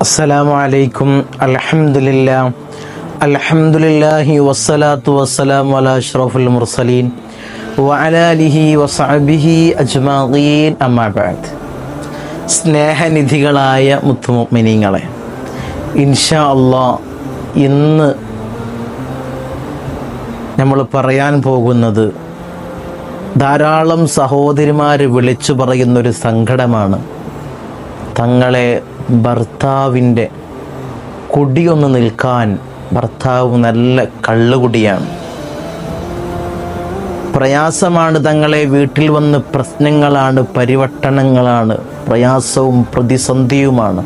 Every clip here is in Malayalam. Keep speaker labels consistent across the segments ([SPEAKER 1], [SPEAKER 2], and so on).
[SPEAKER 1] അസ്സലാമു അലൈക്കും. അൽഹംദുലില്ലാ അൽഹംദുലില്ലാഹി വസ്സലാത്തു വസ്സലാം അലാ അഷ്റഫുൽ മുർസലീൻ. വഅലാലിഹി വസഅബിഹി അജ്മഈൻ. അമ്മാബാദ് സ്നേഹനിധികളായ മുത്തുമിനിങ്ങളെ ഇൻഷാ അള്ളാ ഇന്ന് നമ്മൾ പറയാൻ പോകുന്നത് ധാരാളം സഹോദരിമാർ വിളിച്ചു പറയുന്നൊരു സങ്കടമാണ്. തങ്ങളെ ഭർത്താവിന്റെ കുടിയൊന്ന് നിൽക്കാൻ ഭർത്താവ് നല്ല കള്ളുകുടിയാണ്. പ്രയാസമാണ് തങ്ങളെ വീട്ടിൽ വന്ന് പ്രശ്നങ്ങളാണ് പരിവട്ടനങ്ങളാണ് പ്രയാസവും പ്രതിസന്ധിയുമാണ്.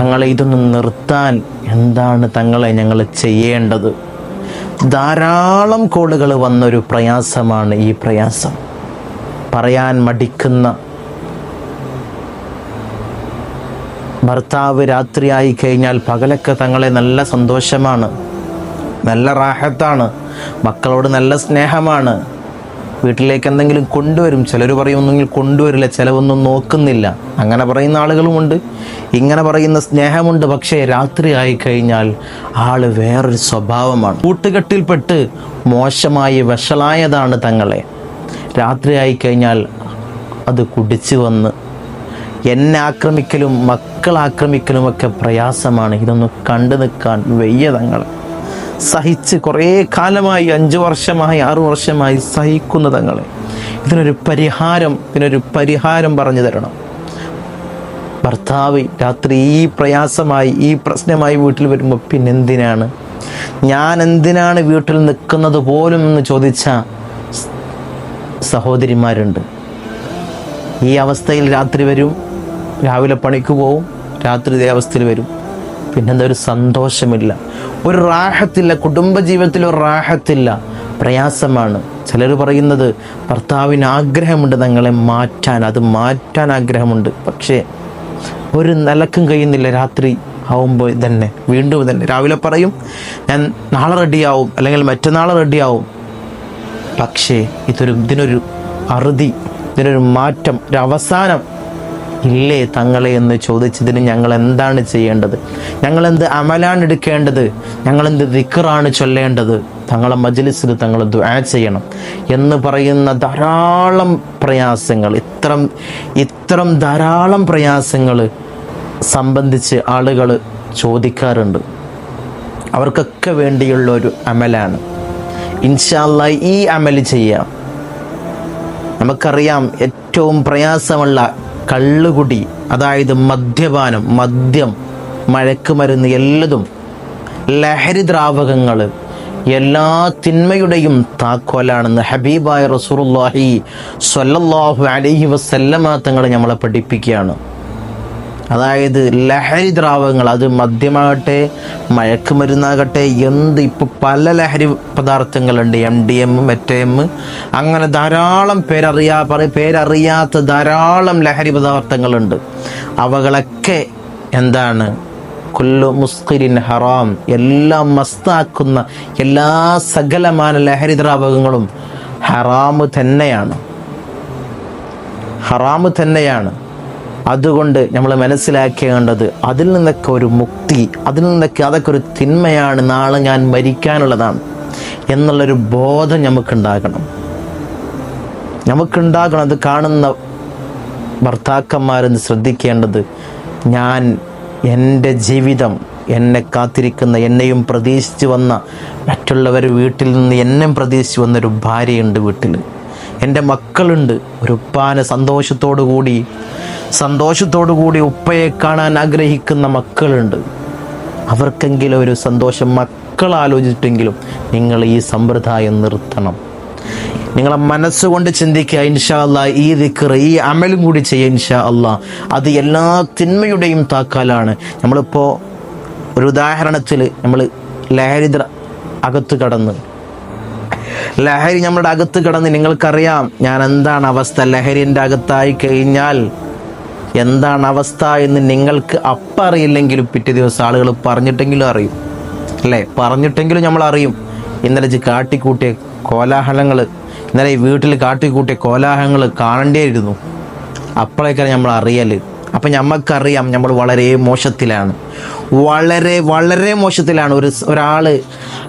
[SPEAKER 1] തങ്ങളെ ഇതൊന്ന് നിർത്താൻ എന്താണ് തങ്ങളെ ഞങ്ങൾ ചെയ്യേണ്ടത്? ധാരാളം കോളുകൾ വന്നൊരു പ്രയാസമാണ് ഈ പ്രയാസം. പറയാൻ മടിക്കുന്ന ഭർത്താവ് രാത്രിയായി കഴിഞ്ഞാൽ പകലൊക്കെ തങ്ങളെ നല്ല സന്തോഷമാണ് നല്ല റാഹത്താണ് മക്കളോട് നല്ല സ്നേഹമാണ്. വീട്ടിലേക്ക് എന്തെങ്കിലും കൊണ്ടുവരും. ചിലർ പറയുമെന്നെങ്കിൽ കൊണ്ടുവരില്ല ചിലവൊന്നും നോക്കുന്നില്ല. അങ്ങനെ പറയുന്ന ആളുകളുമുണ്ട്. ഇങ്ങനെ പറയുന്ന സ്നേഹമുണ്ട്. പക്ഷേ രാത്രി ആയിക്കഴിഞ്ഞാൽ ആൾ വേറൊരു സ്വഭാവമാണ്. കൂട്ടുകെട്ടിൽപ്പെട്ട് മോശമായി വഷളായതാണ് തങ്ങളെ. രാത്രി ആയിക്കഴിഞ്ഞാൽ അത് കുടിച്ചു വന്ന് എന്നെ ആക്രമിക്കലും മക്കൾ ആക്രമിക്കലും ഒക്കെ പ്രയാസമാണ്. ഇതൊന്ന് കണ്ടു നിൽക്കാൻ വയ്യ തങ്ങൾ സഹിച്ച് കുറേ കാലമായി അഞ്ച് വർഷമായി ആറ് വർഷമായി സഹിക്കുന്ന തങ്ങളെ. ഇതിനൊരു പരിഹാരം ഇതിനൊരു പരിഹാരം പറഞ്ഞു തരണം. ഭർത്താവ് രാത്രി ഈ പ്രയാസമായി ഈ പ്രശ്നമായി വീട്ടിൽ വരുമ്പോൾ പിന്നെന്തിനാണ്? ഞാൻ എന്തിനാണ് വീട്ടിൽ നിൽക്കുന്നത് പോലും എന്ന് ചോദിച്ച സഹോദരിമാരുണ്ട്. ഈ അവസ്ഥയിൽ രാത്രി വരും രാവിലെ പണിക്ക് പോവും രാത്രി ഇതേ അവസ്ഥയിൽ വരും. പിന്നെന്താ ഒരു സന്തോഷമില്ല. ഒരു റാഹത്തില്ല കുടുംബജീവിതത്തിൽ ഒരു റാഹത്തില്ല. പ്രയാസമാണ്. ചിലർ പറയുന്നത് ഭർത്താവിന് ആഗ്രഹമുണ്ട് തങ്ങളെ മാറ്റാൻ. അത് മാറ്റാൻ ആഗ്രഹമുണ്ട്. പക്ഷേ ഒരു നിലക്കും കഴിയുന്നില്ല. രാത്രി ആവുമ്പോൾ തന്നെ വീണ്ടും തന്നെ രാവിലെ പറയും ഞാൻ നാളെ റെഡിയാവും. അല്ലെങ്കിൽ മറ്റന്നാൾ റെഡിയാവും. പക്ഷേ ഇതൊരു ഇതിനൊരു അറുതി ഇതിനൊരു മാറ്റം ഒരു അവസാനം. ഇല്ലേ തങ്ങളെ എന്ന് ചോദിച്ചതിന് ഞങ്ങൾ എന്താണ് ചെയ്യേണ്ടത്? ഞങ്ങൾ എന്ത് അമലാണ് എടുക്കേണ്ടത്? ഞങ്ങൾ എന്ത് ദിക്കറാണ് ചൊല്ലേണ്ടത്? തങ്ങളെ മജ്ലിസിൽ തങ്ങൾ ദുആ ചെയ്യണം എന്ന് പറയുന്ന ധാരാളം പ്രയാസങ്ങൾ ഇത്തരം ഇത്തരം ധാരാളം പ്രയാസങ്ങൾ സംബന്ധിച്ച് ആളുകൾ ചോദിക്കാറുണ്ട്. അവർക്കൊക്കെ വേണ്ടിയുള്ള ഒരു അമലാണ്. ഇൻഷാല്ല ഈ അമൽ ചെയ്യാം. നമുക്കറിയാം ഏറ്റവും പ്രയാസമുള്ള കള്ളുകുടി അതായത് മദ്യപാനം മദ്യം മഴക്കുമരുന്ന് എല്ലതും ലഹരി ദ്രാവകങ്ങൾ എല്ലാ തിന്മയുടെയും താക്കോലാണെന്ന് ഹബീബായ റസൂറുല്ലാഹി സ്വല്ലല്ലാഹു അലഹി വസല്ലമ തങ്ങൾ നമ്മളെ പഠിപ്പിക്കുകയാണ്. അതായത് ലഹരി ദ്രാവകങ്ങൾ അത് മദ്യമാകട്ടെ മയക്കുമരുന്നാകട്ടെ എന്ത് ഇപ്പോൾ പല ലഹരി പദാർത്ഥങ്ങളുണ്ട് എം ഡി എം മറ്റേ. എം അങ്ങനെ ധാരാളം പേരറിയാ പേരറിയാത്ത ധാരാളം ലഹരി പദാർത്ഥങ്ങളുണ്ട്. അവകളൊക്കെ എന്താണ്? കുല്ലു മുസ്കിരിൻ ഹറാം എല്ലാം മസ്താക്കുന്ന എല്ലാ സകലമാന ലഹരി ദ്രാവകങ്ങളും ഹറാമ് തന്നെയാണ്. ഹറാമ് തന്നെയാണ്. അതുകൊണ്ട് നമ്മൾ മനസ്സിലാക്കേണ്ടത് അതിൽ നിന്നൊക്കെ ഒരു മുക്തി അതിൽ നിന്നൊക്കെ അതൊക്കെ ഒരു തിന്മയാണ് നാളെ ഞാൻ മരിക്കാനുള്ളതാണ് എന്നുള്ളൊരു ബോധം നമുക്കുണ്ടാകണം. നമുക്കുണ്ടാകണം അത് കാണുന്ന ഭർത്താക്കന്മാരെന്ന് ശ്രദ്ധിക്കേണ്ടത് ഞാൻ എന്റെ ജീവിതം എന്നെ കാത്തിരിക്കുന്ന എന്നെയും പ്രതീക്ഷിച്ച് വന്ന മറ്റുള്ളവർ വീട്ടിൽ നിന്ന് എന്നെയും പ്രതീക്ഷിച്ച് വന്നൊരു ഭാര്യയുണ്ട് വീട്ടിൽ. എന്റെ മക്കളുണ്ട്. ഒരു ഉപ്പാനെ സന്തോഷത്തോടു കൂടി സന്തോഷത്തോടു കൂടി ഉപ്പയെ കാണാൻ ആഗ്രഹിക്കുന്ന മക്കളുണ്ട്. അവർക്കെങ്കിലും ഒരു സന്തോഷം മക്കൾ ആലോചിച്ചിട്ടെങ്കിലും നിങ്ങൾ ഈ സമ്പ്രദായം നിർത്തണം. നിങ്ങളെ മനസ്സുകൊണ്ട് ചിന്തിക്കുക ഇൻഷാ അല്ലാ ഈ ദിക്കറ് ഈ അമലും കൂടി ചെയ്യുക ഇൻഷാ അല്ലാ. അത് എല്ലാ തിന്മയുടെയും താക്കാലാണ്. നമ്മളിപ്പോൾ ഒരു ഉദാഹരണത്തിൽ നമ്മൾ ലഹരി അകത്ത് കടന്ന്. ലഹരി നമ്മളുടെ അകത്ത് കടന്ന് നിങ്ങൾക്കറിയാം ഞാൻ എന്താണ് അവസ്ഥ? ലഹരിന്റെ അകത്തായി കഴിഞ്ഞാൽ എന്താണ് അവസ്ഥ എന്ന് നിങ്ങൾക്ക് അപ്പം അറിയില്ലെങ്കിലും പിറ്റേ ദിവസം ആളുകൾ പറഞ്ഞിട്ടെങ്കിലും അറിയും. അല്ലേ? പറഞ്ഞിട്ടെങ്കിലും നമ്മൾ അറിയും. ഇന്നലെ കാട്ടിക്കൂട്ടിയ കോലാഹലങ്ങൾ ഇന്നലെ ഈ വീട്ടിൽ കാട്ടിക്കൂട്ടിയ കോലാഹലങ്ങൾ കാണേണ്ടിയിരുന്നു. അപ്പോഴേക്കാണ് നമ്മൾ അറിയൽ അപ്പം നമുക്കറിയാം നമ്മൾ വളരെ മോശത്തിലാണ്. വളരെ വളരെ മോശത്തിലാണ്. ഒരു ഒരാൾ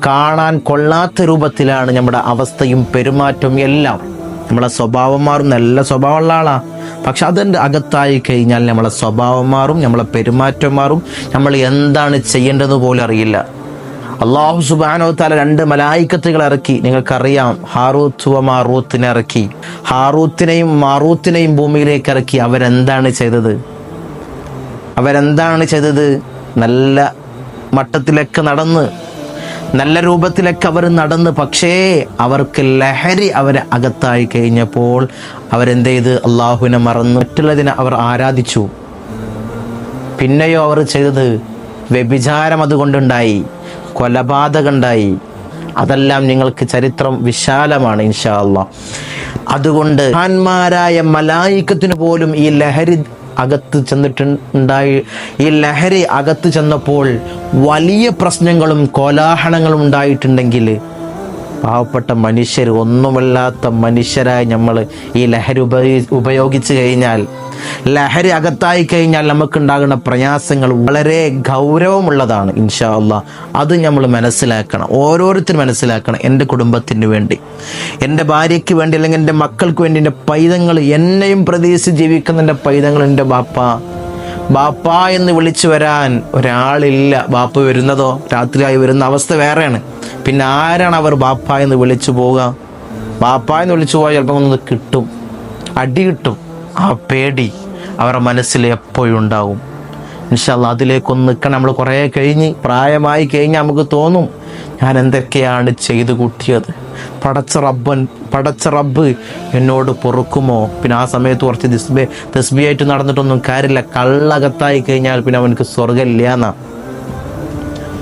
[SPEAKER 1] കാണാൻ കൊള്ളാത്ത രൂപത്തിലാണ് നമ്മുടെ അവസ്ഥയും പെരുമാറ്റവും എല്ലാം. നമ്മളെ സ്വഭാവം മാറും നല്ല സ്വഭാവമുള്ള ആളാ. പക്ഷെ അതിന്റെ അകത്തായി കഴിഞ്ഞാൽ നമ്മളെ സ്വഭാവം മാറും നമ്മളെ പെരുമാറ്റം മാറും. നമ്മൾ എന്താണ് ചെയ്യേണ്ടത് പോലും അറിയില്ല. അള്ളാഹു സുബാനോ താല രണ്ട് മലായിക്കത്തുകൾ ഇറക്കി. നിങ്ങൾക്കറിയാം ഹാറൂത്ത് മാറൂത്തിനെ ഇറക്കി. ഹാറൂത്തിനെയും മാറൂത്തിനെയും ഭൂമിയിലേക്ക് ഇറക്കി. അവരെന്താണ് ചെയ്തത്? അവരെന്താണ് ചെയ്തത്? നല്ല മട്ടത്തിലൊക്കെ നടന്ന് നല്ല രൂപത്തിലൊക്കെ അവർ നടന്ന്. പക്ഷേ അവർക്ക് ലഹരി അവരെ അകത്തായി കഴിഞ്ഞപ്പോൾ അവരെന്ത് ചെയ്ത് അള്ളാഹുവിനെ മറന്ന്. മറ്റുള്ളതിനെ അവർ ആരാധിച്ചു. പിന്നെയോ അവർ ചെയ്തത് വ്യഭിചാരം അതുകൊണ്ടുണ്ടായി. കൊലപാതകമുണ്ടായി അതെല്ലാം നിങ്ങൾക്ക് ചരിത്രം വിശാലമാണ് ഇൻഷാ അള്ളാ. അതുകൊണ്ട് മഹാന്മാരായ മലായിക്കത്തിന് പോലും ഈ ലഹരി അകത്ത് ചെന്നിട്ടുണ്ടായി ഈ ലഹരി അകത്ത് ചെന്നപ്പോൾ വലിയ പ്രശ്നങ്ങളും കോലാഹലങ്ങളും ഉണ്ടായിട്ടുണ്ടെങ്കിൽ പാവപ്പെട്ട മനുഷ്യർ ഒന്നുമല്ലാത്ത മനുഷ്യരായി നമ്മൾ ഈ ലഹരി ഉപയോഗി ഉപയോഗിച്ച് കഴിഞ്ഞാൽ ലഹരി അകത്തായി കഴിഞ്ഞാൽ നമുക്കുണ്ടാകുന്ന പ്രയാസങ്ങൾ വളരെ ഗൗരവമുള്ളതാണ് ഇൻഷാ അള്ളാ അത് നമ്മൾ മനസ്സിലാക്കണം ഓരോരുത്തരും മനസ്സിലാക്കണം എന്റെ കുടുംബത്തിന് വേണ്ടി. എന്റെ ഭാര്യയ്ക്ക് വേണ്ടി അല്ലെങ്കിൽ എന്റെ മക്കൾക്ക് വേണ്ടി എന്റെ പൈതങ്ങൾ എന്നെയും പ്രതീക്ഷിച്ച് ജീവിക്കുന്ന എന്റെ പൈതങ്ങൾ എന്റെ ബാപ്പ. ബാപ്പ എന്ന് വിളിച്ചു വരാൻ ഒരാളില്ല. ബാപ്പ വരുന്നതോ രാത്രിയായി വരുന്ന അവസ്ഥ വേറെയാണ്. പിന്നെ ആരാണ് അവർ ബാപ്പ എന്ന് വിളിച്ചു പോവുക? ബാപ്പ എന്ന് വിളിച്ചു പോയാൽ ചിലപ്പോൾ ഒന്ന് കിട്ടും. അടി കിട്ടും. ആ പേടി അവരുടെ മനസ്സിൽ എപ്പോഴും ഉണ്ടാവും. ഇൻഷാല്ല അതിലേക്കൊന്ന് നിൽക്കണം. നമ്മൾ കുറേ കഴിഞ്ഞ് പ്രായമായി കഴിഞ്ഞ് നമുക്ക് തോന്നും ഞാൻ എന്തൊക്കെയാണ് ചെയ്തു കൂട്ടിയത്? പടച്ച റബ്ബൻ പടച്ച റബ്ബ് എന്നോട് പൊറുക്കുമോ? പിന്നെ ആ സമയത്ത് കുറച്ച് ദിസ്ബേ തസ്ബിയായിട്ട് നടന്നിട്ടൊന്നും കാര്യമില്ല. കള്ളകത്തായി കഴിഞ്ഞാൽ പിന്നെ അവനക്ക് സ്വർഗമില്ല എന്നാ.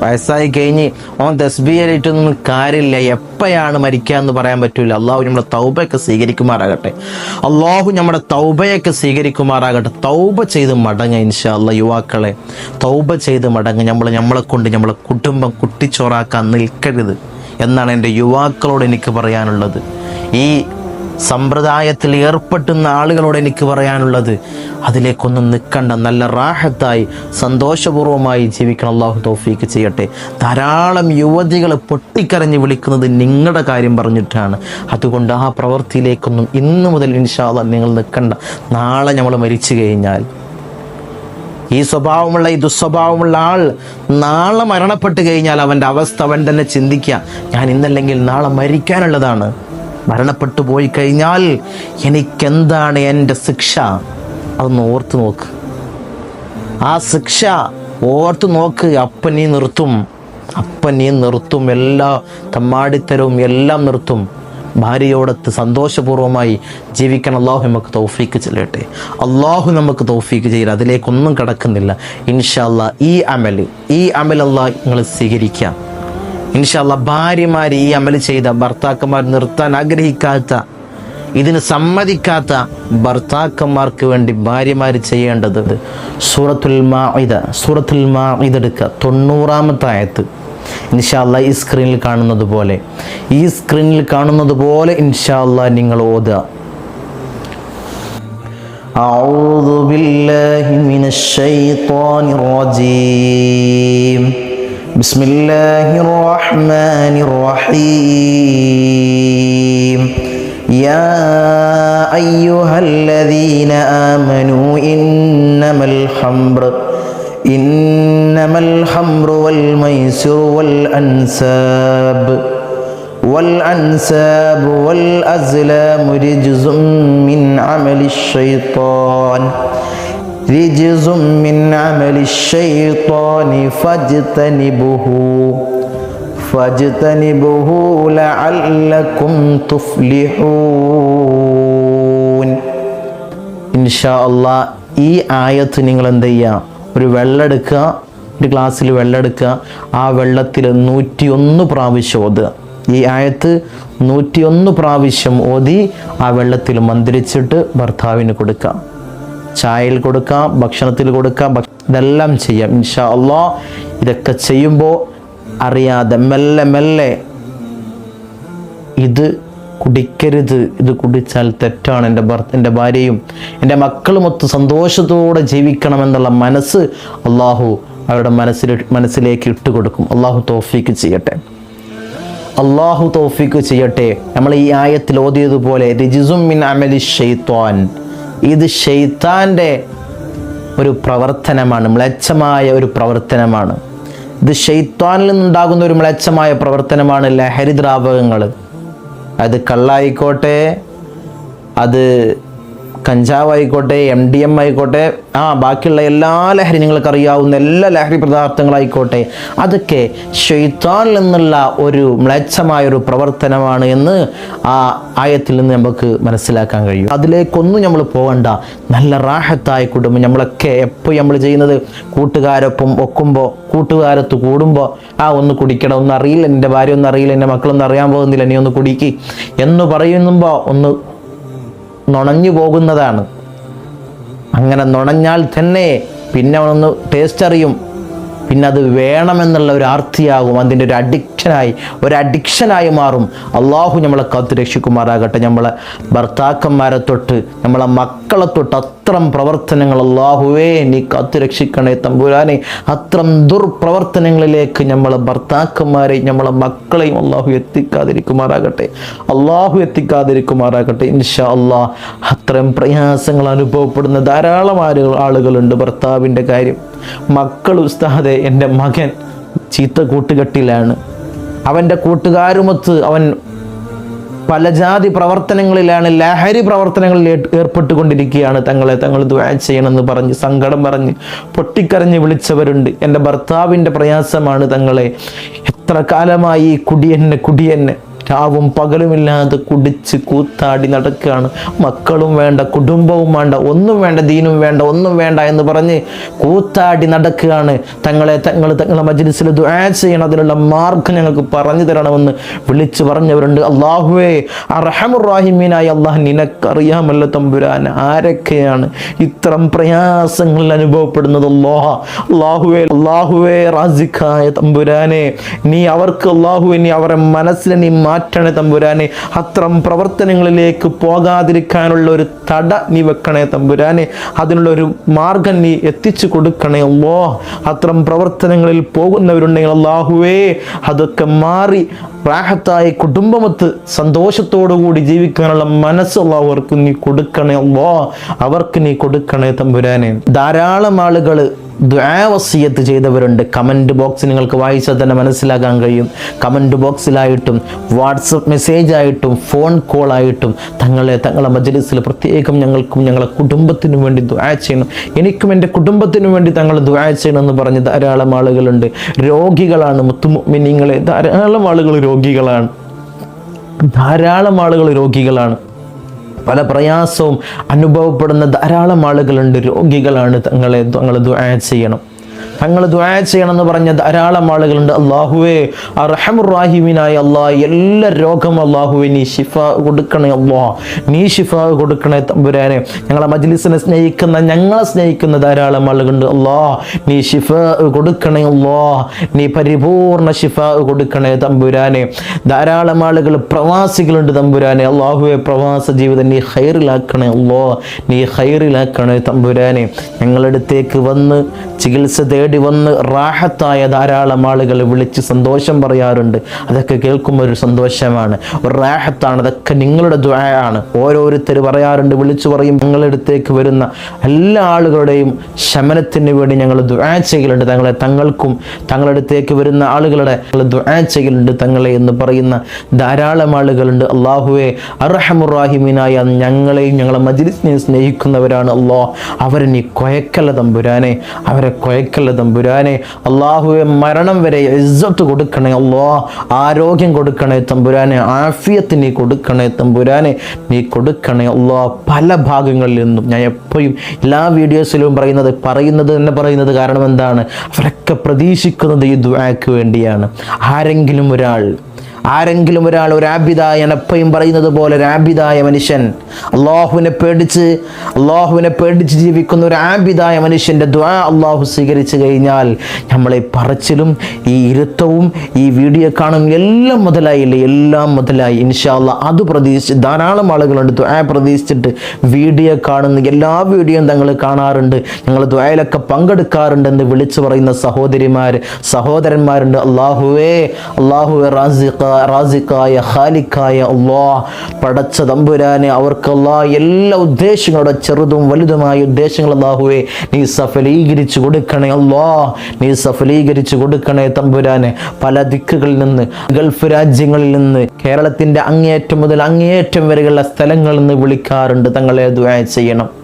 [SPEAKER 1] വയസ്സായി കഴിഞ്ഞ് ഓൻ തസ്ബിയായിട്ടൊന്നും കാര്യമില്ല. എപ്പോഴാണ് മരിക്കുക എന്ന് പറയാൻ പറ്റില്ല അള്ളാഹു നമ്മുടെ തൗബയൊക്കെ സ്വീകരിക്കുമാറാകട്ടെ. അള്ളാഹു നമ്മുടെ തൗബയൊക്കെ സ്വീകരിക്കുമാറാകട്ടെ. തൗബ ചെയ്ത് മടങ്ങ ഇൻഷാ അല്ല യുവാക്കളെ. തൗബ ചെയ്ത് മടങ്ങ്. നമ്മൾ നമ്മളെ കൊണ്ട് നമ്മളെ കുടുംബം കുട്ടിച്ചോറാക്കാൻ നിൽക്കരുത് എന്നാണ് എന്റെ യുവാക്കളോട് എനിക്ക് പറയാനുള്ളത്. ഈ സമ്പ്രദായത്തിൽ ഏർപ്പെട്ടുന്ന ആളുകളോട് എനിക്ക് പറയാനുള്ളത് അതിലേക്കൊന്നും നിൽക്കണ്ട. നല്ല റാഹത്തായി സന്തോഷപൂർവമായി ജീവിക്കണം. അള്ളാഹു തോഫീക്ക് ചെയ്യട്ടെ. ധാരാളം യുവതികൾ പൊട്ടിക്കരഞ്ഞ് വിളിക്കുന്നത് നിങ്ങളുടെ കാര്യം പറഞ്ഞിട്ടാണ്. അതുകൊണ്ട് ആ പ്രവൃത്തിയിലേക്കൊന്നും ഇന്നു മുതൽ ഇൻഷാല്ല നിങ്ങൾ നിൽക്കണ്ട. നാളെ നമ്മൾ മരിച്ചു കഴിഞ്ഞാൽ ഈ സ്വഭാവമുള്ള ഈ ദുസ്വഭാവമുള്ള ആൾ നാളെ മരണപ്പെട്ട് കഴിഞ്ഞാൽ അവന്റെ അവസ്ഥ അവൻ തന്നെ ചിന്തിക്കുക. ഞാൻ ഇന്നല്ലെങ്കിൽ നാളെ മരിക്കാനുള്ളതാണ്. മരണപ്പെട്ടു പോയി കഴിഞ്ഞാൽ എനിക്കെന്താണ് എന്റെ ശിക്ഷ? അതൊന്ന് ഓർത്ത് നോക്ക്. ആ ശിക്ഷ ഓർത്ത് നോക്ക്. അപ്പൻ നീ നിർത്തും. അപ്പൻ നീ നിർത്തും. എല്ലാ തമ്മാടിത്തരവും എല്ലാം നിർത്തും. ഭാര്യയോടത്ത് സന്തോഷപൂർവമായി ജീവിക്കാൻ അള്ളാഹു നമുക്ക് തൗഫീക്ക് ചെല്ലട്ടെ. അള്ളാഹു നമുക്ക് തൗഫീക്ക് ചെയ്യില്ല അതിലേക്കൊന്നും കിടക്കുന്നില്ല. ഇൻഷാല്ല ഈ അമൽ ഈ അമൽ അള്ളാഹ് നിങ്ങൾ സ്വീകരിക്കാം. ഇൻഷാല്ല ഭാര്യമാർ ഈ അമൽ ചെയ്ത ഭർത്താക്കന്മാർ നിർത്താൻ ആഗ്രഹിക്കാത്ത ഇതിന് സമ്മതിക്കാത്ത ഭർത്താക്കന്മാർക്ക് വേണ്ടി ഭാര്യമാർ ചെയ്യേണ്ടത് സൂറത്തുൽ മാഇദ സൂറത്തുൽ മാഇദ എടുക്കുക തൊണ്ണൂറാമത്തെ ആയത്ത് ഇൻഷാല്ല ഈ സ്ക്രീനിൽ കാണുന്നത് പോലെ ഈ സ്ക്രീനിൽ കാണുന്നത് പോലെ ഇൻഷാല്ല നിങ്ങൾ ഓതുക أعوذ بالله من الشيطان الرجيم بسم الله الرحمن الرحيم يا أيها الذين آمنوا إنما الخمر إنما الخمر والميسر والأنساب والأنساب والأزلام رجز من عمل الشيطان റിജിസും മിൻ അമലി ശൈത്വാനി ഫജ്തനിബുഹു. ഫജ്തനിബുഹു ലഅല്ലകും തുഫ്ലിഹൂൻ. ഇൻഷാ അള്ളാഹ് ഈ ആയത്ത് നിങ്ങൾ എന്ത് ചെയ്യുക ഒരു വെള്ളമെടുക്കുക ഒരു ഗ്ലാസ്സിൽ വെള്ളമെടുക്കുക ആ വെള്ളത്തിൽ നൂറ്റിയൊന്ന് പ്രാവശ്യം ഓതുക. ഈ ആയത്ത് നൂറ്റിയൊന്ന് പ്രാവശ്യം ഓതി ആ വെള്ളത്തിൽ മന്ദിരിച്ചിട്ട് ഭർത്താവിന് കൊടുക്കുക. ചായയിൽ കൊടുക്കാം ഭക്ഷണത്തിൽ കൊടുക്കാം ഇതെല്ലാം ചെയ്യാം. ഇൻഷാ അള്ളാ ഇതൊക്കെ ചെയ്യുമ്പോൾ അറിയാതെ മെല്ലെ മെല്ലെ ഇത് കുടിക്കരുത്. ഇത് കുടിച്ചാൽ തെറ്റാണ്. എന്റെ ഭർത്ത എന്റെ ഭാര്യയും എന്റെ മക്കളും മക്കളുമൊത്ത് സന്തോഷത്തോടെ ജീവിക്കണമെന്നുള്ള മനസ്സ് അള്ളാഹു അവരുടെ മനസ്സിൽ മനസ്സിലേക്ക് ഇട്ടുകൊടുക്കും. അള്ളാഹു തോഫീക്ക് ചെയ്യട്ടെ. അള്ളാഹു തോഫിക്ക് ചെയ്യട്ടെ. നമ്മൾ ഈ ആയത്തിൽ ഓതിയതുപോലെ രജിസും മിൻ അമലി ഷെയ്ത്വാൻ ഇത് ഷെയ്ത്താന്റെ ഒരു പ്രവർത്തനമാണ് മ്ലേച്ഛമായ ഒരു പ്രവർത്തനമാണ്. ഇത് ഷെയ്ത്താനിൽ നിന്നുണ്ടാകുന്ന ഒരു മ്ലേച്ഛമായ പ്രവർത്തനമാണ് ലഹരി ദ്രാവകങ്ങൾ. അത് കള്ളായിക്കോട്ടെ അത് കഞ്ചാവായിക്കോട്ടെ എം ഡി എം ആയിക്കോട്ടെ ആ ബാക്കിയുള്ള എല്ലാ ലഹരി നിങ്ങൾക്ക് അറിയാവുന്ന എല്ലാ ലഹരി പദാർത്ഥങ്ങളായിക്കോട്ടെ അതൊക്കെ ഷെയ്ത്താനിൽ നിന്നുള്ള ഒരു മ്ലേച്ഛമായൊരു പ്രവർത്തനമാണ് എന്ന് ആ ആയത്തിൽ നിന്ന് നമുക്ക് മനസ്സിലാക്കാൻ കഴിയും. അതിലേക്കൊന്നും നമ്മൾ പോകണ്ട നല്ല റാഹത്തായ കുടുംബം. നമ്മളൊക്കെ എപ്പോൾ നമ്മൾ ചെയ്യുന്നത് കൂട്ടുകാരൊപ്പം ഒക്കുമ്പോൾ കൂട്ടുകാരത്ത് കൂടുമ്പോൾ ആ ഒന്ന് കുടിക്കണം ഒന്നും അറിയില്ല എന്റെ ഭാര്യ ഒന്നും അറിയില്ല എന്റെ മക്കളൊന്നും അറിയാൻ പോകുന്നില്ല നീ ഒന്ന് കുടിക്കി എന്ന് പറയുമ്പോൾ ഒന്ന് നുണഞ്ഞു പോകുന്നതാണ്. അങ്ങനെ നുണഞ്ഞാൽ തന്നെ പിന്നെ അവനൊന്ന് ടേസ്റ്റ് അറിയും. പിന്നെ അത് വേണമെന്നുള്ള ഒരു ആർത്തിയാകും അതിന്റെ ഒരു അഡിക്ഷനായി ഒരു അഡിക്ഷനായി മാറും. അള്ളാഹു നമ്മളെ കാത്തു രക്ഷിക്കുമാറാകട്ടെ. നമ്മളെ ഭർത്താക്കന്മാരെ തൊട്ട് നമ്മളെ മക്കളെ തൊട്ട് അത്രം പ്രവർത്തനങ്ങൾ അള്ളാഹുവേ നീ കാത്തു രക്ഷിക്കണേ തമ്പുരാനെ. അത്രം ദുർപ്രവർത്തനങ്ങളിലേക്ക് നമ്മളെ ഭർത്താക്കന്മാരെയും നമ്മളെ മക്കളെയും അള്ളാഹു എത്തിക്കാതിരിക്കുമാറാകട്ടെ. അള്ളാഹു എത്തിക്കാതിരിക്കുമാറാകട്ടെ. ഇൻഷാ അള്ളാഹ് അത്രയും പ്രയാസങ്ങൾ അനുഭവപ്പെടുന്ന ധാരാളം ആളുകളുണ്ട്. ഭർത്താവിന്റെ കാര്യം മക്കൾ ഉസ്താദെ എന്റെ മകൻ ചീത്ത കൂട്ടുകെട്ടിലാണ്. അവന്റെ കൂട്ടുകാരുമൊത്ത് അവൻ പല ജാതി പ്രവർത്തനങ്ങളിലാണ് ലഹരി പ്രവർത്തനങ്ങളിൽ ഏർ- ഏർപ്പെട്ടുകൊണ്ടിരിക്കുകയാണ്. തങ്ങളെ തങ്ങൾ ദ്വാ ചെയ്യണമെന്ന് പറഞ്ഞ് സങ്കടം പറഞ്ഞ് പൊട്ടിക്കരഞ്ഞ് വിളിച്ചവരുണ്ട്. എന്റെ ഭർത്താവിന്റെ പ്രയാസമാണ് തങ്ങളെ. എത്ര കാലമായി കുടിയന്നെ കുടിയന്നെ. രാവും പകലുമില്ലാതെ കുടിച്ച് കൂത്താടി നടക്കുകയാണ്. മക്കളും വേണ്ട കുടുംബവും വേണ്ട ഒന്നും വേണ്ട ദീനും വേണ്ട ഒന്നും വേണ്ട എന്ന് പറഞ്ഞ് കൂത്താടി നടക്കുകയാണ്. തങ്ങളെ തങ്ങൾ തങ്ങളെ മജ്ലിസിൽ ദുആ ചെയ്യണം. അതിനുള്ള മാർഗം ഞങ്ങൾക്ക് പറഞ്ഞു തരണമെന്ന് വിളിച്ചു പറഞ്ഞവരുണ്ട്. അള്ളാഹുവേ അറഹമുറാഹിമീനായി അള്ളാഹ് നിനക്കറിയാമല്ലോ തമ്പുരാൻ ആരൊക്കെയാണ് ഇത്തരം പ്രയാസങ്ങൾ അനുഭവപ്പെടുന്നത്? അല്ലോഹ അള്ളാഹുവേ അള്ളാഹുവേ റാസിഖായ തമ്പുരാനെ നീ അവർക്ക് അള്ളാഹുവെ നീ അവരെ മനസ്സിനെ നീ മാറ്റണേ തമ്പുരാനെ. അത്തരം പ്രവർത്തനങ്ങളിലേക്ക് പോകാതിരിക്കാനുള്ള ഒരു തട നീ വെക്കണേ തമ്പുരാനെ. അതിനുള്ള ഒരു മാർഗം നീ എത്തിച്ചു കൊടുക്കണേ അല്ലോ അത്തരം പ്രവർത്തനങ്ങളിൽ പോകുന്നവരുണ്ടെങ്കിൽ അള്ളാഹുവേ അതൊക്കെ മാറി റാഹത്തായി കുടുംബമത്ത് സന്തോഷത്തോടുകൂടി ജീവിക്കാനുള്ള മനസ്സുള്ള അവർക്ക് നീ കൊടുക്കണേ അല്ലോ അവർക്ക് നീ കൊടുക്കണേ തമ്പുരാനെ. ധാരാളം ആളുകൾ ദ്വാവസീയത്ത് ചെയ്തവരുണ്ട്. കമന്റ് ബോക്സ് നിങ്ങൾക്ക് വായിച്ചാൽ തന്നെ മനസ്സിലാക്കാൻ കഴിയും. കമന്റ് ബോക്സിലായിട്ടും വാട്സപ്പ് മെസ്സേജായിട്ടും ഫോൺ കോളായിട്ടും തങ്ങളെ തങ്ങളെ മജലിസിൽ പ്രത്യേകം ഞങ്ങൾക്കും ഞങ്ങളുടെ കുടുംബത്തിനും വേണ്ടി ദ്വാ ചെയ്യണം. എനിക്കും എന്റെ കുടുംബത്തിനും വേണ്ടി തങ്ങൾ ദ്വാ ചെയ്യണം എന്ന് പറഞ്ഞ് ധാരാളം ആളുകളുണ്ട്. രോഗികളാണ് മുത്തുമിനിങ്ങളെ ധാരാളം ആളുകൾ രോഗികളാണ്. ധാരാളം ആളുകൾ രോഗികളാണ്. പല പ്രയാസവും അനുഭവപ്പെടുന്ന ധാരാളം ആളുകളുണ്ട് രോഗികളാണ് തങ്ങളെ തങ്ങൾ ദുആ ചെയ്യണം. തങ്ങൾ ദുആ ചെയ്യണമെന്ന് പറഞ്ഞ ധാരാളം ആളുകളുണ്ട്. അള്ളാഹുവേ അറഹമുറാഹിമിനായ അള്ളാഹ് എല്ലാ രോഗം അള്ളാഹുവെ നീ ഷിഫ കൊടുക്കണേ അള്ളാഹ് നീ ഷിഫ കൊടുക്കണേ തമ്പുരാനെ. ഞങ്ങളെ മജ്ലിസിനെ സ്നേഹിക്കുന്ന ഞങ്ങളെ സ്നേഹിക്കുന്ന ധാരാളം ആളുകളുണ്ട്. അള്ളാഹ് നീ ഷിഫ കൊടുക്കണേ അള്ളാഹ് നീ പരിപൂർണ ഷിഫ കൊടുക്കണേ തമ്പുരാനെ. ധാരാളം ആളുകൾ പ്രവാസികളുണ്ട് തമ്പുരാനെ. അള്ളാഹുവെ പ്രവാസ ജീവിതം നീ ഹൈറിലാക്കണേ അല്ലോ. നീ ഹൈറിലാക്കണേ തമ്പുരാനെ. ഞങ്ങളടുത്തേക്ക് വന്ന് ചികിത്സ തേടി വന്ന് റാഹത്തായ ധാരാളം ആളുകൾ വിളിച്ച് സന്തോഷം പറയാറുണ്ട്. അതൊക്കെ കേൾക്കുമ്പോൾ ഒരു സന്തോഷമാണ്. ഒരു റാഹത്താണ് അതൊക്കെ നിങ്ങളുടെ ദ്വായാണ് ഓരോരുത്തർ പറയാറുണ്ട് വിളിച്ചു പറയും ഞങ്ങളടുത്തേക്ക് വരുന്ന എല്ലാ ആളുകളുടെയും ശമനത്തിന് വേണ്ടി ഞങ്ങൾ ദ്വാ ചെയ്യലുണ്ട്. തങ്ങളെ തങ്ങൾക്കും തങ്ങളടുത്തേക്ക് വരുന്ന ആളുകളുടെ ദ്വാ ചെയ്യലുണ്ട്. തങ്ങളെ എന്ന് പറയുന്ന ധാരാളം ആളുകളുണ്ട്. അള്ളാഹുവെ അർഹമുറാഹിമീനായ ഞങ്ങളെയും ഞങ്ങളെ മജിലിസിനെയും സ്നേഹിക്കുന്നവരാണ് അള്ളാഹ് അവരെ നീ കൊയക്കല്ല തമ്പുരാനെ. അവരെ കൊയക്കല്ല തമ്പുരാനെ അള്ളാഹുവെ മരണം വരെ ഇസ്സത്ത് കൊടുക്കണേ അള്ളാഹ് ആരോഗ്യം കൊടുക്കണേ തമ്പുരാനെ ആഫിയത്ത് നീ കൊടുക്കണേ തമ്പുരാനെ നീ കൊടുക്കണേ അള്ളാഹ് പല ഭാഗങ്ങളിൽ നിന്നും ഞാൻ എപ്പോഴും എല്ലാ വീഡിയോസിലും പറയുന്നത് പറയുന്നത് തന്നെ പറയുന്നത് കാരണം എന്താണ്? അവരൊക്കെ പ്രതീക്ഷിക്കുന്നത് ഈ ദുആക്ക് വേണ്ടിയാണ്. ആരെങ്കിലും ഒരാൾ ആരെങ്കിലും ഒരാൾ ഒരു ആബിദായ എപ്പോഴും പറയുന്നത് പോലെ ഒരു ആബിദായ മനുഷ്യൻ അള്ളാഹുവിനെ പേടിച്ച് അള്ളാഹുവിനെ പേടിച്ച് ജീവിക്കുന്ന ഒരു ആബിദായ മനുഷ്യന്റെ ദ്വാ അള്ളാഹു സ്വീകരിച്ചു കഴിഞ്ഞാൽ നമ്മളെ പറച്ചിലും ഈ ഇരുത്തവും ഈ വീഡിയോ കാണും എല്ലാം മുതലായില്ലേ എല്ലാം മുതലായി. ഇൻഷാല്ല അത് പ്രതീക്ഷിച്ച് ധാരാളം ആളുകളുണ്ട് ദ്വാ പ്രതീക്ഷിച്ചിട്ട് വീഡിയോ കാണുന്ന എല്ലാ വീഡിയോയും തങ്ങൾ കാണാറുണ്ട്. ഞങ്ങൾ ദ്വായിലൊക്കെ പങ്കെടുക്കാറുണ്ടെന്ന് വിളിച്ചു പറയുന്ന സഹോദരിമാർ സഹോദരന്മാരുണ്ട്. അള്ളാഹുവേ അള്ളാഹുവെ റാസിഖ റാസിഖായ ഖാലിഖായ അള്ളാഹ് പടച്ച തമ്പുരാനെ അവർക്ക് എല്ലാ ഉദ്ദേശങ്ങളുടെ ചെറുതും വലുതുമായ ഉദ്ദേശങ്ങൾ അള്ളാഹുവെ നീ സഫലീകരിച്ചു കൊടുക്കണേ അള്ളാ നീ സഫലീകരിച്ചു കൊടുക്കണേ തമ്പുരാനെ. പല ദിക്കുകളിൽ നിന്ന് ഗൾഫ് രാജ്യങ്ങളിൽ നിന്ന് കേരളത്തിന്റെ അങ്ങേയറ്റം മുതൽ അങ്ങേയറ്റം വരെയുള്ള സ്ഥലങ്ങളിൽ നിന്ന് വിളിക്കാറുണ്ട് തങ്ങളെ ദുആ ചെയ്യണം.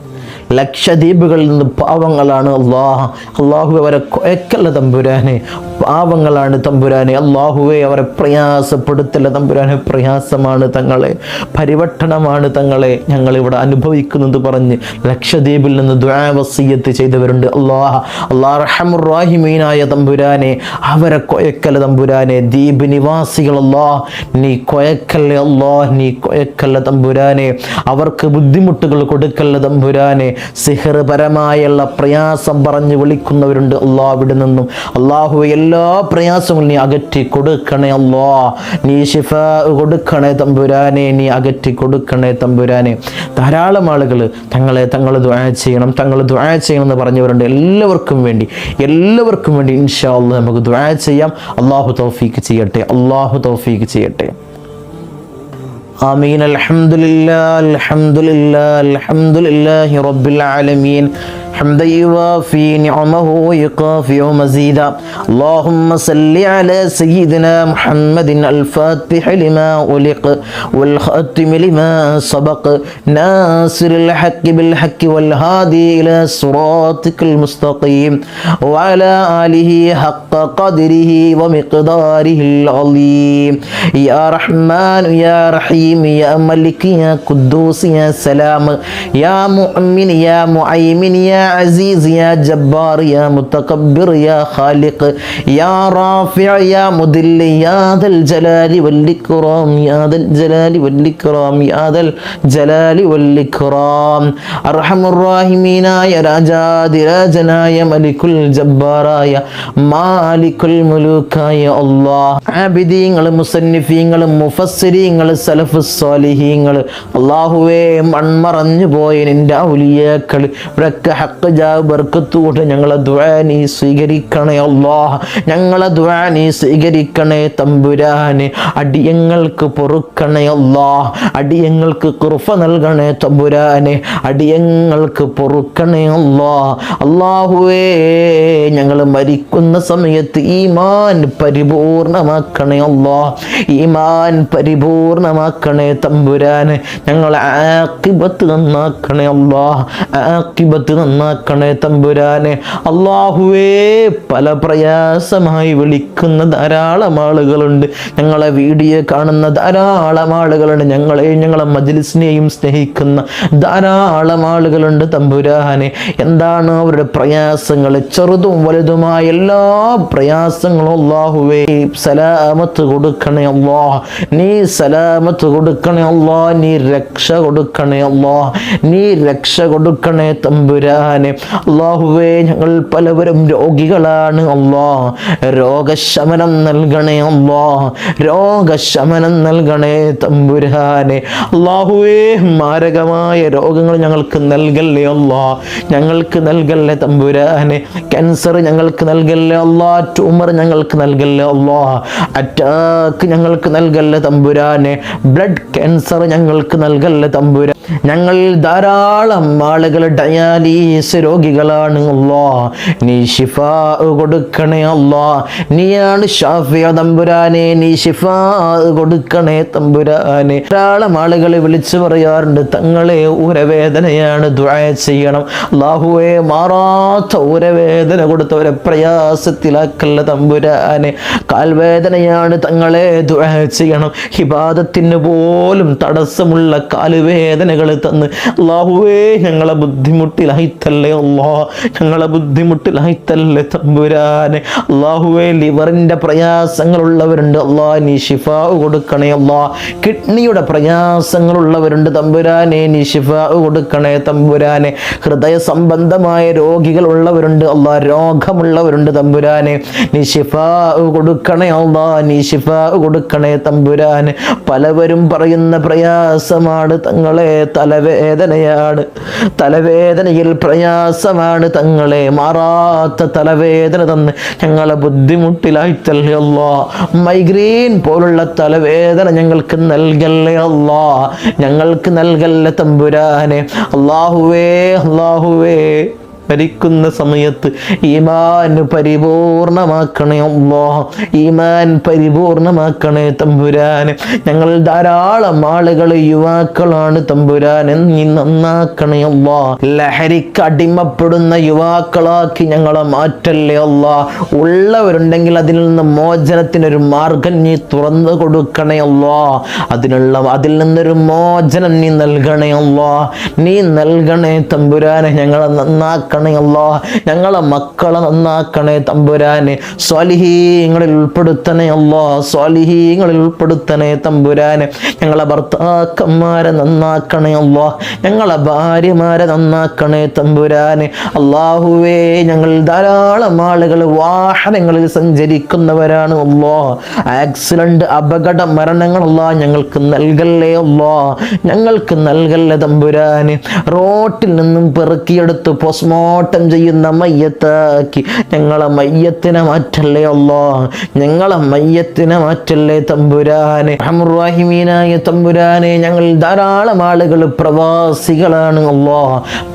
[SPEAKER 1] ലക്ഷദ്വീപുകളിൽ നിന്ന് പാവങ്ങളാണ് അള്ളാഹ്. അള്ളാഹു അവരെ കൊയക്കല്ല തമ്പുരാനെ. പാവങ്ങളാണ് തമ്പുരാനെ. അള്ളാഹുവെ അവരെ പ്രയാസപ്പെടുത്തല്ല തമ്പുരാനെ. പ്രയാസമാണ് തങ്ങളെ. പരിവട്ടണമാണ് തങ്ങളെ. ഞങ്ങൾ ഇവിടെ അനുഭവിക്കുന്നത് പറഞ്ഞ് ലക്ഷദ്വീപിൽ നിന്ന് ദ്വാവസീയത്ത് ചെയ്തവരുണ്ട് അള്ളാഹ്. അള്ളാഹ് റഹമുറാഹിമീനായ തമ്പുരാനെ. അവരെ കൊയക്കല്ല തമ്പുരാനെ. ദ്വീപ് നിവാസികൾ അള്ളാഹ്. നീ കൊയക്കല്ലേ അള്ളാഹ്? നീ കൊയക്കല്ല തമ്പുരാനെ. അവർക്ക് ബുദ്ധിമുട്ടുകൾ കൊടുക്കല്ല തമ്പുരാനെ. സിഹർ പരമായുള്ള പ്രയാസം പറഞ്ഞ് വിളിക്കുന്നവരുണ്ട്. അള്ളാഹ് അവിടെ നിന്നും. അള്ളാഹു എല്ലാ പ്രയാസങ്ങളും നീ അകറ്റി കൊടുക്കണേ അള്ളാ. നീ ഷിഫ കൊടുക്കണേ തമ്പുരാനെ നീ അകറ്റി കൊടുക്കണേ തമ്പുരാനെ. ധാരാളം ആളുകൾ തങ്ങളെ തങ്ങൾ ദ്വാ ചെയ്യണം തങ്ങൾ ദ്വാ ചെയ്യണം എന്ന് പറഞ്ഞവരുണ്ട് എല്ലാവർക്കും വേണ്ടി. എല്ലാവർക്കും വേണ്ടി ഇൻഷാ അള്ളാഹ് നമുക്ക് ദ്വാ ചെയ്യാം. അള്ളാഹു തൗഫീക്ക് ചെയ്യട്ടെ അള്ളാഹു തൗഫീക്ക് ചെയ്യട്ടെ. آمين. الحمد لله الحمد لله الحمد لله رب العالمين. حمدا يوافي نعمه ويقافي مزيدا. اللهم صل على سيدنا محمد الفاتح لما أغلق والخاتم لما سبق. ناصر الحق بالحق والهادي إلى صراطك المستقيم. وعلى آله حق قدره ومقداره العظيم. يا رحمن يا رحيم يا ملك يا قدوس يا سلام. يا مؤمن يا معيمن يا അസീസ് യാ ജബ്ബാർ യാ മുത്തകബ്ബിർ യാ ഖാലിഖ് യാ റാഫിഅ യാ മുദില്ല യാ ദൽ ജലാലി വൽ ഇക്റാം യാ ദൽ ജലാലി വൽ ഇക്റാം യാ ദൽ ജലാലി വൽ ഇക്റാം അർഹമുർ റാഹിമീനായ രാജാതിരാജനായ മലിക്കുൽ ജബ്ബാറായ മാലിക്കുൽ മുലൂക്കായ അല്ലാഹ് ആബിദീങ്ങൾ മുസന്നിഫീങ്ങൾ മുഫസ്സിരീങ്ങൾ സലഫ് സ്വാലിഹീങ്ങൾ അല്ലാഹുവേ മൺമറഞ്ഞു പോയ നിന്റെ ഔലിയാക്കൾ ഇവരൊക്കെ ഹക്ക് ജാ ബർക്കത്തുകൊണ്ട് ഞങ്ങളെ നീ സ്വീകരിക്കണേ അള്ളാഹ് ഞങ്ങളെ നീ സ്വീകരിക്കണേ തമ്പുരാനെ. അടിയങ്ങൾക്ക് പൊറുക്കണേ അള്ളാഹ് അടിയങ്ങൾക്ക് കുറുഫ നൽകണേ തമ്പുരാനെ. അടിയങ്ങൾക്ക് പൊറുക്കണേ അല്ലാ അള്ളാഹുവേ ഞങ്ങൾ മരിക്കുന്ന സമയത്ത് ഈമാൻ പരിപൂർണമാക്കണേ അല്ലാ ഈമാൻ പരിപൂർണമാക്കണേ തമ്പുരാനെ. ഞങ്ങളെ ആക്കിബത്ത് നന്നാക്കണേ അല്ലാ ആക്കിബത്ത് നന്നാക്കണേ തമ്പുരാനെ. അള്ളാഹുവേ പല പ്രയാസമായി വിളിക്കുന്ന ധാരാളം ആളുകളുണ്ട്. ഞങ്ങളെ വീഡിയോ കാണുന്ന ധാരാളം ആളുകളുണ്ട്. ഞങ്ങളെയും ഞങ്ങളെ മജ്ലിസിനെയും സ്നേഹിക്കുന്ന ധാരാളം ആളുകളുണ്ട് തമ്പുരാനെ. എന്താണ് അവരുടെ പ്രയാസങ്ങൾ? ചെറുതും വലുതുമായ എല്ലാ പ്രയാസങ്ങളും അള്ളാഹുവേ സലാമത്ത് കൊടുക്കണേ അള്ളാ നീ സലാമത്ത് കൊടുക്കണേ അള്ളാ നീ രക്ഷ കൊടുക്കണേ അള്ളാ നീ രക്ഷ കൊടുക്കണേ തമ്പുരാനെ അള്ളാഹുവേ ഞങ്ങൾ പലവരും രോഗികളാണ്. അള്ളാ രോഗശമനം നൽകണേ അള്ളാ രോഗശമനം നൽകണേ തമ്പുരാനെ. അള്ളാഹുവേ മാരകമായ രോഗങ്ങൾ ഞങ്ങൾക്ക് നൽകല്ലേ അള്ളാ ഞങ്ങൾക്ക് നൽകല്ലേ തമ്പുരാനെ. ക്യാൻസർ ഞങ്ങൾക്ക് നൽകല്ലേ അള്ളാ ട്യൂമർ ഞങ്ങൾക്ക് നൽകല്ലേ അള്ളാ അറ്റാക്ക് ഞങ്ങൾക്ക് നൽകല്ലേ തമ്പുരാനെ. ബ്ലഡ് ക്യാൻസർ ഞങ്ങൾക്ക് നൽകല്ലേ തമ്പുരാൻ ഞങ്ങൾ ധാരാളം ആളുകൾ ഡയാലീസ് രോഗികളാണ് അല്ലാ നീ ഷിഫ കൊടുക്കണേ അല്ലാ നീയാണ് ഷാഫിയ തമ്പുരാനെ. നീ ഷിഫ കൊടുക്കണേ തമ്പുരാനെ. ധാരാളം ആളുകൾ വിളിച്ചു പറയാറുണ്ട് തങ്ങളെ ഉരവേദനയാണ് ദുആ ചെയ്യണം. അള്ളാഹുവെ മാറാത്ത ഉരവേദന കൊടുത്തവരെ പ്രയാസത്തിലാക്കല്ല തമ്പുരാനെ. കാൽവേദനയാണ് തങ്ങളെ ദുആ ചെയ്യണം. ഹിബാദത്തിന് പോലും തടസ്സമുള്ള കാലുവേദനകൾ തന്ന്. അള്ളാഹുവേ ഞങ്ങളെ ബുദ്ധിമുട്ടിലായി ബുദ്ധിമുട്ടാക്കല്ലേ അല്ലാ ഞങ്ങളെ ബുദ്ധിമുട്ടിലായിത്തല്ലേ തമ്പുരാനെ. അള്ളാഹുവെ ലിവറിന്റെ പ്രയാസങ്ങളുള്ളവരുണ്ട് അള്ളാ നീ ഷിഫ കൊടുക്കണേ അള്ളാ. കിഡ്നിയുടെ പ്രയാസങ്ങളുള്ളവരുണ്ട് തമ്പുരാനെ നീ ഷിഫ കൊടുക്കണേ തമ്പുരാനെ. ഹൃദയ സംബന്ധമായ രോഗികളുള്ളവരുണ്ട് അള്ളാ രോഗമുള്ളവരുണ്ട് തമ്പുരാനെ. നീ ഷിഫ കൊടുക്കണേ അള്ളാ നീ ഷിഫ കൊടുക്കണേ തമ്പുരാനെ. പലവരും പറയുന്ന പ്രയാസമാണ് തങ്ങളെ തലവേദനയാണ്. തലവേദനയിൽ പ്രയാസമാണ് തങ്ങളെ. മാറാത്ത തലവേദന തന്ന് ഞങ്ങളെ ബുദ്ധിമുട്ടിലായിത്തല്ലേ അല്ലാ മൈഗ്രെയിൻ പോലുള്ള തലവേദന ഞങ്ങൾക്ക് നൽകല്ലേ ഞങ്ങൾക്ക് നൽകല്ലേ തമ്പുരാനെ. അള്ളാഹുവേ അള്ളാഹുവേ. മരിക്കുന്ന സമയത്ത് ഈമാൻ പരിപൂർണമാക്കണേ അല്ലോ ഈമാൻ പരിപൂർണമാക്കണേ തമ്പുരാൻ ഞങ്ങൾ ധാരാളം ആളുകൾ യുവാക്കളാണ് തമ്പുരാൻ നീ നന്നാക്കണേ അല്ലോ ലഹരിക്ക് അടിമപ്പെടുന്ന യുവാക്കളാക്കി ഞങ്ങളെ മാറ്റല്ലേ അല്ലോ ഉള്ളവരുണ്ടെങ്കിൽ അതിൽ നിന്ന് മോചനത്തിനൊരു മാർഗം നീ തുറന്നു കൊടുക്കണേ അല്ലോ അതിനുള്ള അതിൽ നിന്നൊരു മോചനം നീ നൽകണേ അല്ലോ നീ നൽകണേ തമ്പുരാനെ ഞങ്ങളെ നന്നാക്കണേ അല്ലോ ഞങ്ങളെ മക്കളെ നന്നാക്കണേ തമ്പുരാനെ. സ്വാലിഹീങ്ങളിൽ ഉൾപ്പെടുത്തണേ അല്ലാ സ്വാലിഹീങ്ങളിൽ ഉൾപ്പെടുത്തണേ തമ്പുരാനെ. ഞങ്ങളെ ഭർത്താക്കന്മാരെ നന്നാക്കണേ അല്ലാ ഞങ്ങളെ ഭാര്യമാരെ നന്നാക്കണേ തമ്പുരാനെ. അള്ളാഹുവേ ഞങ്ങൾ ധാരാളം ആളുകൾ വാഹനങ്ങളിൽ സഞ്ചരിക്കുന്നവരാണ് അല്ലോ ആക്സിഡന്റ് അപകട മരണങ്ങളല്ല ഞങ്ങൾക്ക് നൽകല്ലേ അല്ലോ ഞങ്ങൾക്ക് നൽകല്ലേ തമ്പുരാന്. റോട്ടിൽ നിന്നും പെറുക്കിയെടുത്ത് പോസ്റ്റ്മോർട്ടം ചെയ്യുന്ന മയ്യത്താക്കി ഞങ്ങളെ മയ്യത്തിനെ മാറ്റല്ലേ അല്ലോ ഞങ്ങളെ മയ്യത്തിനെ മാറ്റല്ലേ തമ്പുരാനെ. റഹീമീനായ തമ്പുരാനെ ഞങ്ങൾ ധാരാളം ആളുകൾ പ്രവാസികളാണ് അല്ലോ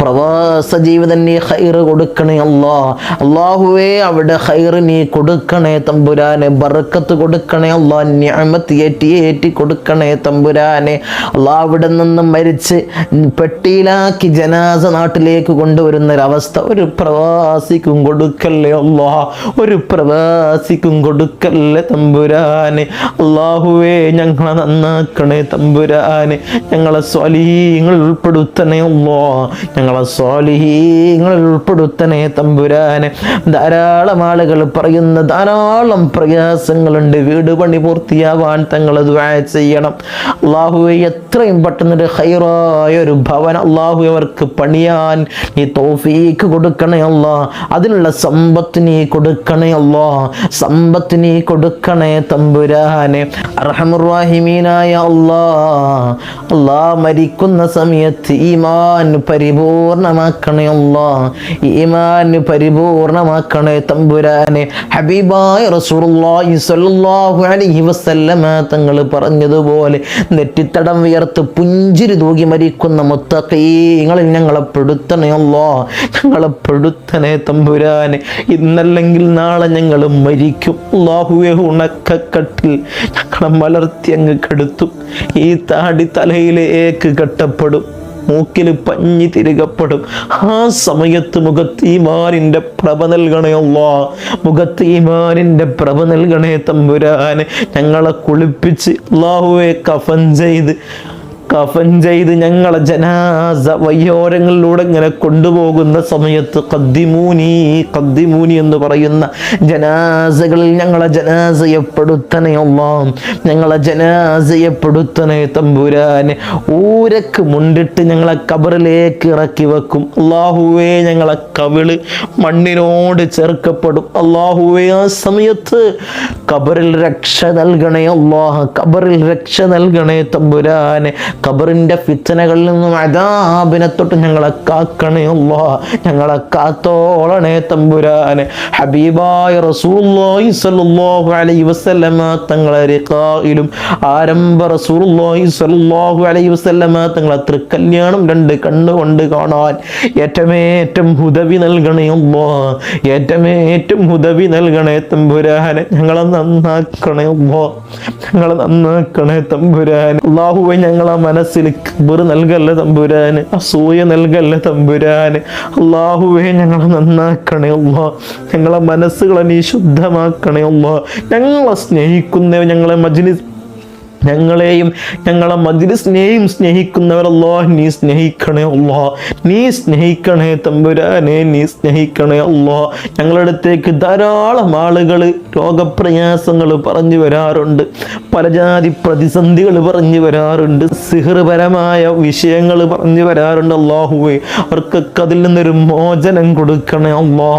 [SPEAKER 1] പ്രവാസ ജീവിതം നീ ഹൈറ് കൊടുക്കണേ അല്ലോ അള്ളാഹുവേ അവിടെ ഹൈറ് നീ കൊടുക്കണേ തമ്പുരാനെ. ബർക്കത്ത് കൊടുക്കണേ അല്ലോ ഞാമത്ത് ഏറ്റി ഏറ്റി കൊടുക്കണേ തമ്പുരാനെ. അള്ളാഹ് അവിടെ നിന്ന് മരിച്ച് പെട്ടിയിലാക്കി ജനാസ നാട്ടിലേക്ക് കൊണ്ടുവരുന്ന ഒരവസ്ഥ ഒരു പ്രവാസിക്കും കൊടുക്കല്ലേ അല്ലാ ഒരു പ്രവാസിക്കും കൊടുക്കല്ലേ തമ്പുരാനെ? അള്ളാഹുവേ ഞങ്ങളെ നന്നാക്കണേ തമ്പുരാനെ. ഞങ്ങളെ സ്വാലീങ്ങൾ ഉൾപ്പെടുത്തണേ അല്ലോ ഞങ്ങളെ സ്വാലിഹീങ്ങൾ ഉൾപ്പെടുത്തണേ തമ്പുരാനെ. ധാരാളം ആളുകൾ പറയുന്ന ധാരാളം പ്രയാസങ്ങളുണ്ട്. വീട് പണി പൂർത്തിയാവാൻ തങ്ങൾ അത് ചെയ്യണം. അള്ളാഹുവെ എത്രയും പെട്ടെന്നൊരു ഹൈറായ ഒരു ഭവൻ അള്ളാഹു അവർക്ക് പണിയാൻ നീ തോഫീക്ക് കൊടുക്കണേ അല്ലാ. അതിനുള്ള സമ്പത്ത് നീ കൊടുക്കണേ അല്ലാ. സമ്പത്ത് നീ കൊടുക്കണേ തമ്പുരാനെ. അർഹമുറാഹിമീനായ അല്ലാ. അല്ലാ മരിക്കുന്ന സമയത്ത് ഈമാൻ പരിപൂർണമാക്കണേ അല്ലാ. ഈമാൻ പരിപൂർണമാക്കണേ തമ്പുരാനെ. ഹബീബായ റസൂലുള്ളാഹി സ്വല്ലല്ലാഹു അലൈഹി വസല്ലമ തങ്ങൾ പറഞ്ഞതുപോലെ നെറ്റിത്തടം വിയർത്ത് പുഞ്ചിരി തൂകി മരിക്കുന്ന മുത്തഖീങ്ങളിൽ ഞങ്ങളെ പെടുത്തണേ അല്ലാ. ഞങ്ങളെ പെടുത്തനെ തമ്പുരാനെ. ഇന്നല്ലെങ്കിൽ നാളെ ഞങ്ങൾ മരിക്കും. അള്ളാഹുവെ ഉണക്കക്കട്ടിൽ ഞങ്ങളെ മലർത്തി അങ്ങ് കെടുത്തു. ഈ താടി തലയിലേക്ക് കെട്ടപ്പെടും. മൂക്കിൽ പഞ്ഞി തിരികപ്പെടും. ആ സമയത്ത് മുഖത്ത് ഈമാനിന്റെ പ്രഭ നൽകണയല്ലോ മുഖത്തീമാരിന്റെ പ്രഭ നൽകണേ തമ്പുരാനെ. ഞങ്ങളെ കുളിപ്പിച്ച് അള്ളാഹുവെ കഫൻ ചെയ്ത് കഫൻ ചെയ്ത് ഞങ്ങളെ ജനാസ വയ്യോരങ്ങളിലൂടെ ഇങ്ങനെ കൊണ്ടുപോകുന്ന സമയത്ത് കദ്ദിമൂനി കദ്ദിമൂനി എന്ന് പറയുന്ന ജനാസകളിൽ ഞങ്ങളെ ജനാസയപ്പെടുത്തണേ അല്ലാം ഞങ്ങളെ ജനാസയപ്പെടുത്തണേ തമ്പുരാനെ. ഊരക്ക് മുണ്ടിട്ട് ഞങ്ങളെ കബറിലേക്ക് ഇറക്കി വെക്കും. അള്ളാഹുവേ ഞങ്ങളെ കവിൾ മണ്ണിനോട് ചേർക്കപ്പെടും. അള്ളാഹുവേ ആ സമയത്ത് കബറിൽ രക്ഷ നൽകണേ അള്ളാഹ കബറിൽ രക്ഷ നൽകണേ തമ്പുരാനെ. ഖബറിന്റെ ഫിത്തനകളിൽ നിന്നും അതാബിനെ തൊട്ട് ഞങ്ങളെ കാക്കണേ ഞങ്ങളെ കാത്തോളണേ തമ്പുരാനെ. ഹബീബായ റസൂലുള്ളാഹി സല്ലാഹു അലൈഹി വസല്ലമ തങ്ങളെ റിഖായിലും ആരംഭ റസൂലുള്ളാഹി സല്ലാഹു അലൈഹി വസല്ലമ തങ്ങളെ തൃക്കല്യാണം രണ്ട് കണ്ണുകൊണ്ട് കാണാൻ ഏറ്റമേറ്റം ഹുദവി നൽകണേ ഏറ്റമേറ്റം ഹുദവി നൽകണേ തമ്പുരാനെ. ഞങ്ങളെ നന്നാക്കണേ ഞങ്ങളെ നന്നാക്കണേ തമ്പുരാനെ. അള്ളാഹുവെ ഞങ്ങളെ മനസ്സിൽ ബുറി നൽകല്ലേ തമ്പുരാന്? അസൂയ നൽകല്ലേ തമ്പുരാന്? അള്ളാഹുവേ ഞങ്ങളെ നന്നാക്കണേ അള്ളാ. ഞങ്ങളെ മനസ്സുകളെ നീ ശുദ്ധമാക്കണേ അള്ളാ. ഞങ്ങളെ സ്നേഹിക്കുന്ന ഞങ്ങളെ മജ്ലിസ് ഞങ്ങളെയും ഞങ്ങളെ മജ്ലിസിനെയും സ്നേഹിക്കുന്നവരല്ലോ നീ സ്നേഹിക്കണേ അല്ലോ നീ സ്നേഹിക്കണേ തമ്പുരാനെ നീ സ്നേഹിക്കണേ അല്ലോ ഞങ്ങളുടെ അടുത്തേക്ക് ധാരാളം ആളുകൾ രോഗപ്രയാസങ്ങൾ പറഞ്ഞു വരാറുണ്ട്. പലജാതി പ്രതിസന്ധികൾ പറഞ്ഞു വരാറുണ്ട്. സിഹൃപരമായ വിഷയങ്ങൾ പറഞ്ഞു വരാറുണ്ട് അള്ളാഹുവേ അവർക്കൊക്കെ അതിൽ നിന്നൊരു മോചനം കൊടുക്കണേ അല്ലോ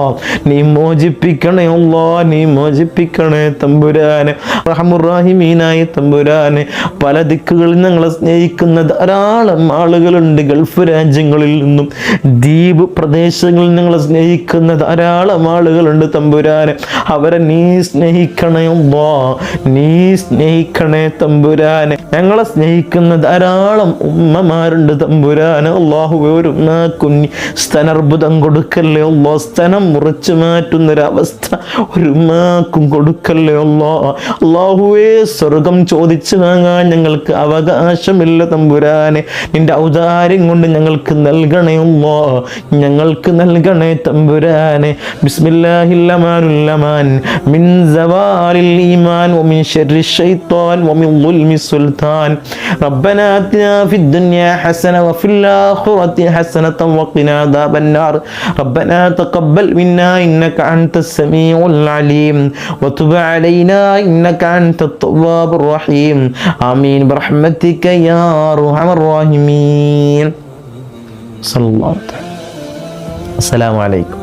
[SPEAKER 1] നീ മോചിപ്പിക്കണേ അല്ലോ നീ മോചിപ്പിക്കണേ തമ്പുരാനെ. റഹമുറാഹിമീനായി തമ്പുരാനെ പല ദിക്കുകളിൽ ഞങ്ങളെ സ്നേഹിക്കുന്ന ധാരാളം ആളുകളുണ്ട്. ഗൾഫ് രാജ്യങ്ങളിൽ നിന്നും ദ്വീപ് പ്രദേശങ്ങളിൽ ഞങ്ങളെ സ്നേഹിക്കുന്ന ധാരാളം ആളുകളുണ്ട് തമ്പുരാനെ. അവരെ നീ സ്നേഹിക്കണേ വാ നീ സ്നേഹിക്കണേ തമ്പുരാനെ. ഞങ്ങളെ സ്നേഹിക്കുന്ന ധാരാളം ഉമ്മമാരുണ്ട് തമ്പുരാനെ. അള്ളാഹു ഒരു കുഞ്ഞി സ്തനർബുദം കൊടുക്കല്ലേ ഉള്ളോ സ്തനം മുറിച്ചു മാറ്റുന്നൊരവസ്ഥ ഒരു മാക്കും കൊടുക്കല്ലേ ഉള്ളോ അള്ളാഹുവേ സ്വർഗം ചോദിച്ചു വാങ്ങാൻ ഞങ്ങൾക്ക് അവകാശമില്ല തമ്പുരാനെ നിന്റെ ഔദാര്യം കൊണ്ട് ഞങ്ങൾക്ക് നൽകണേ അല്ലോ ഞങ്ങൾക്ക് നൽകണേ തമ്പുരാനെ ബിസ്മില്ലാഹില്ലമാനുല്ലമാൻ മിൻ സവാലിൽ ഈമാൻ ومن شر الشيطان ومن ظلم السلطان ربنا آتنا في الدنيا حسنة وفي الآخرة حسنة وقنا عذاب النار ربنا تقبل منا إنك أنت السميع العليم وتب علينا إنك أنت التواب الرحيم آمين. برحمتك يا أرحم الراحمين. صلى الله عليه وسلم. السلام عليكم.